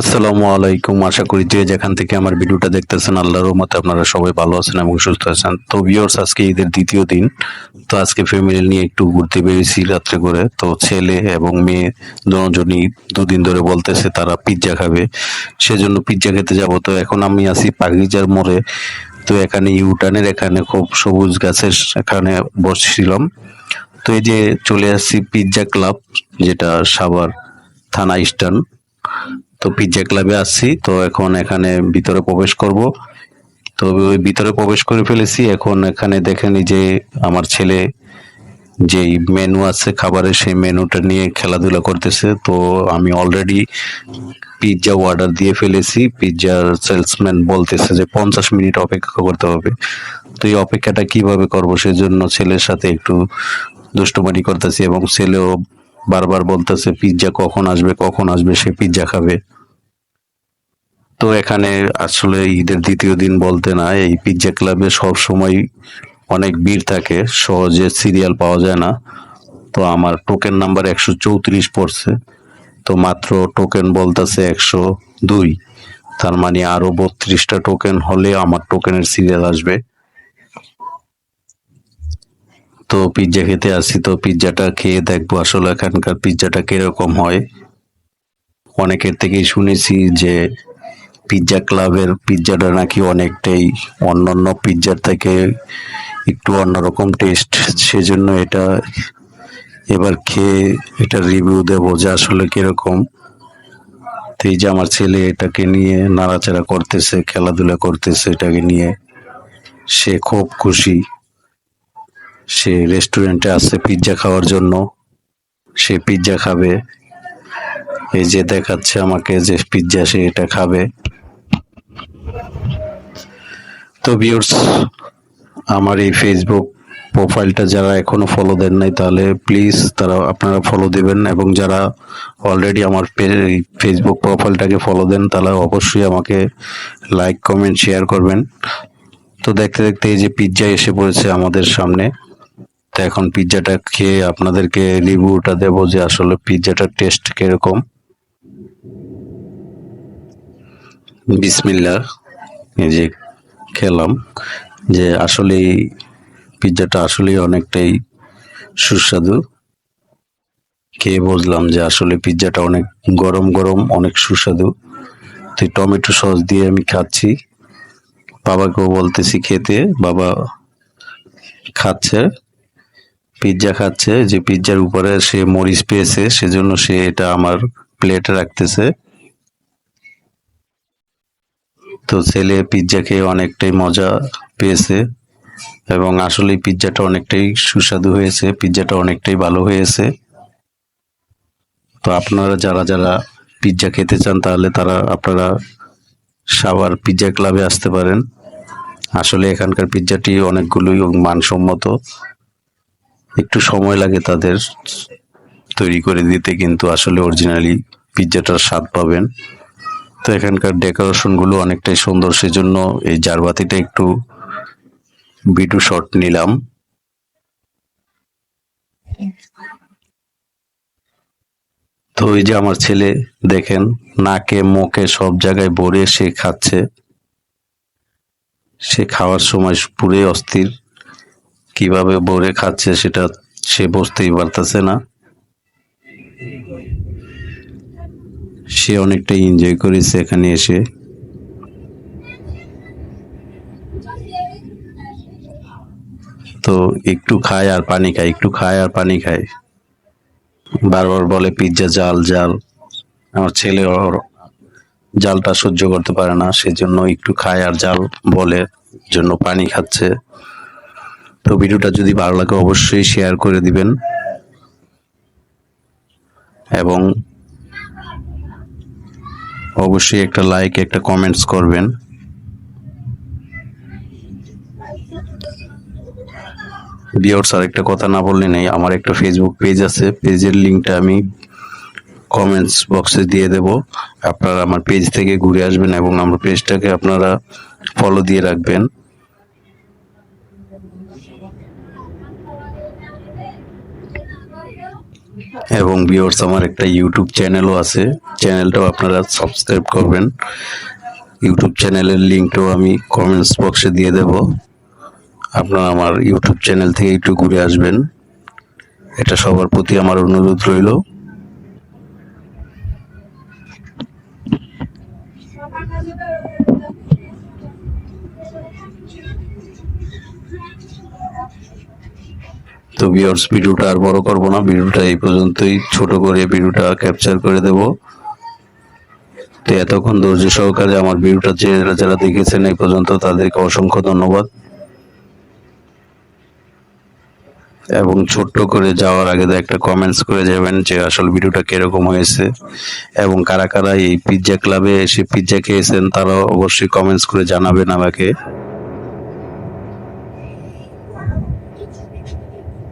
আসসালামু আলাইকুম। আশা করি যে যেখান থেকে আমার ভিডিওটা দেখতেছেন, আল্লাহর রহমতে আপনারা সবাই ভালো আছেন এবং সুস্থ আছেন। তো ভিউয়ার্স আজকে ঈদের দ্বিতীয় দিন। তো আজকে ফ্যামিলি নিয়ে একটু ঘুরতে বেরিয়েছি রাত্রে করে। তো ছেলে এবং মেয়ে দুজনই দুদিন ধরে বলতেছে তারা পিৎজা খাবে। সেজন্য পিৎজা খেতে যাব। তো এখন আমি আছি পাগিজার মোড়ে। তো এখানে ইউটানের এখানে খুব সবুজ গাছের এখানে বসছিলাম। তো এই যে চলে আসছি পিৎজা ক্লাব যেটা সাভার থানা ইস্টার্ন তো পিৎজা ক্লাবে আসছি, তো এখন এখানে ভিতরে প্রবেশ করব। তো ওই ভিতরে প্রবেশ করে ফেলেছি, এখন এখানে দেখেন যে আমার ছেলে যেই মেনু আছে খাবারের, সেই মেনুটা নিয়ে খেলাধুলা করতেছে। তো আমি অলরেডি পিৎজা অর্ডার দিয়ে ফেলেছি। পিৎজার সেলসম্যান বলতেছে যে পঞ্চাশ মিনিট অপেক্ষা করতে হবে। তো এই অপেক্ষাটা কীভাবে করব, সেজন্য ছেলের সাথে একটু দুষ্টুমানি করতেছি এবং ছেলেও বারবার বলতেছে, পিৎজা কখন আসবে কখন আসবে, সে পিৎজা খাবে। তো এখানে আসলে ঈদের দ্বিতীয় দিন বলতে না, এই পিৎজা ক্লাবে সব সময় অনেক ভিড় থাকে, সহজে সিরিয়াল পাওয়া যায় না। তো আমার টোকেন নাম্বার একশো চৌত্রিশ পড়ছে, তো মাত্র টোকেন বলতেছে একশো দুই। তার মানে আরও বত্রিশটা টোকেন হলে আমার টোকেনের সিরিয়াল আসবে। তো পিৎজা খেতে আসি তো পিৎজাটা খেয়ে দেখব আসলে এখানকার পিৎজাটা কীরকম হয়। অনেকের থেকেই শুনেছি যে পিৎজা ক্লাবের পিৎজাটা নাকি অনেকটাই অন্যান্য পিৎজার থেকে একটু অন্যরকম টেস্ট সেজন্য এটা এবার খেয়ে এটা রিভিউ দেবো যে আসলে কীরকম। তো এই যে আমার ছেলে এটাকে নিয়ে নাড়াচাড়া করতেছে, খেলাধুলা করতেছে, এটাকে নিয়ে সে খুব খুশি। সে রেস্টুরেন্টে আসছে পিৎজা খাওয়ার জন্য। সে পিৎজা খাবে। এই যে দেখাচ্ছে আমাকে যে পিৎজা সে এটা খাবে। তো ভিউর্স আমার এই ফেসবুক প্রোফাইলটা যারা এখনও ফলো দেন নাই, তাহলে প্লিজ তারা, আপনারা ফলো দিবেন এবং যারা অলরেডি আমার ফেসবুক প্রোফাইলটাকে ফলো দেন তাহলে অবশ্যই আমাকে লাইক কমেন্ট শেয়ার করবেন। তো দেখতে দেখতে এই যে পিৎজা এসে পড়েছে আমাদের সামনে। তো এখন পিৎজাটা খেয়ে আপনাদেরকে রিভিউটা দেব যে আসলে পিৎজাটার টেস্ট কীরকম। বিসমিল্লা এই যে খেলাম যে আসলে পিৎজাটা আসলেই অনেকটাই সুস্বাদু। খেয়ে বুঝলাম যে আসলে পিৎজাটা অনেক গরম গরম, অনেক সুস্বাদু। তো টমেটো সস দিয়ে আমি খাচ্ছি। বাবাকেও বলতেছি খেতে, বাবা খাচ্ছে। পিৎজা খাচ্ছে, যে পিৎজার উপরে সে মরিচ পেয়েছে, সেজন্য সে এটা আমার প্লেটে রাখতেছে। তো ছেলে পিৎজা খেয়ে অনেকটাই মজা পেয়েছে এবং আসলে পিৎজাটা অনেকটাই সুস্বাদু হয়েছে, পিৎজাটা অনেকটাই ভালো হয়েছে। তো আপনারা যারা যারা পিৎজা খেতে চান, তাহলে তারা আপনারা সাভার পিৎজা ক্লাবে আসতে পারেন। আসলে এখানকার পিৎজাটি অনেকগুলোই মানসম্মত। একটু সময় লাগে তাদের তৈরি করে দিতে, কিন্তু আসলে অরিজিনালি পিৎজাটার স্বাদ পাবেন। তো এখানকার ডেকোরেশনগুলো অনেকটাই সুন্দর, সেজন্য এই জারবাতিটা একটু বিটু শট নিলাম। তো ওই যে আমার ছেলে, দেখেন, নাকে, মুখে সব জায়গায় ভরে সে খাচ্ছে। সে খাওয়ার সময় পুরে অস্থির। কীভাবে ভরে খাচ্ছে সেটা সে বুঝতেই পারতেছে না। সে অনেকটাই এনজয় করেছে এখানে এসে। তো একটু খায় আর পানি খায়, একটু খায় আর পানি খায়। বারবার বলে, পিৎজা জাল জাল। আমার ছেলে ওর জালটা সহ্য করতে পারে না, সেজন্য একটু খায় আর জাল বলে, জন্য পানি খাচ্ছে। তো ভিডিওটা যদি ভালো লাগে অবশ্যই শেয়ার করে দিবেন। এবং অবশ্যই একটা লাইক একটা কমেন্টস করবেন। ভিউয়ার্স আর একটা কথা না বললে নেই, আমার একটা ফেসবুক পেজ আছে পেজের লিংকটা আমি কমেন্টস বক্সে দিয়ে দেব। আপনারা আমার পেজ থেকে ঘুরে আসবেন এবং আমার পেজটাকে আপনারা ফলো দিয়ে রাখবেন। এবং বিওর্স আমার একটা ইউটিউব চ্যানেলও আছে। চ্যানেলটাও আপনারা সাবস্ক্রাইব করবেন। ইউটিউব চ্যানেলের লিঙ্কটাও আমি কমেন্টস বক্সে দিয়ে দেব। আপনারা আমার ইউটিউব চ্যানেল থেকে একটু ঘুরে আসবেন। এটা সবার প্রতি আমার অনুরোধ রইল। তো ভিউয়ার্স ভিডিওটা আর বড় করব না। ভিডিওটা এই পর্যন্তই। ছোট করে ভিডিওটা ক্যাপচার করে দেব। তো এতক্ষণ ধৈর্য সহকারে আমার ভিডিওটা যারা যারা দেখেছেন এই পর্যন্ত তাদেরকে অসংখ্য ধন্যবাদ। এবং ছোট্ট করে যাওয়ার আগে একটা কমেন্টস করে যাবেন যে আসল ভিডিওটা কীরকম হয়েছে। এবং কারা কারা এই পিৎজা ক্লাবে এসে পিৎজা খেয়েছেন তারাও অবশ্যই কমেন্টস করে জানাবেন আমাকে।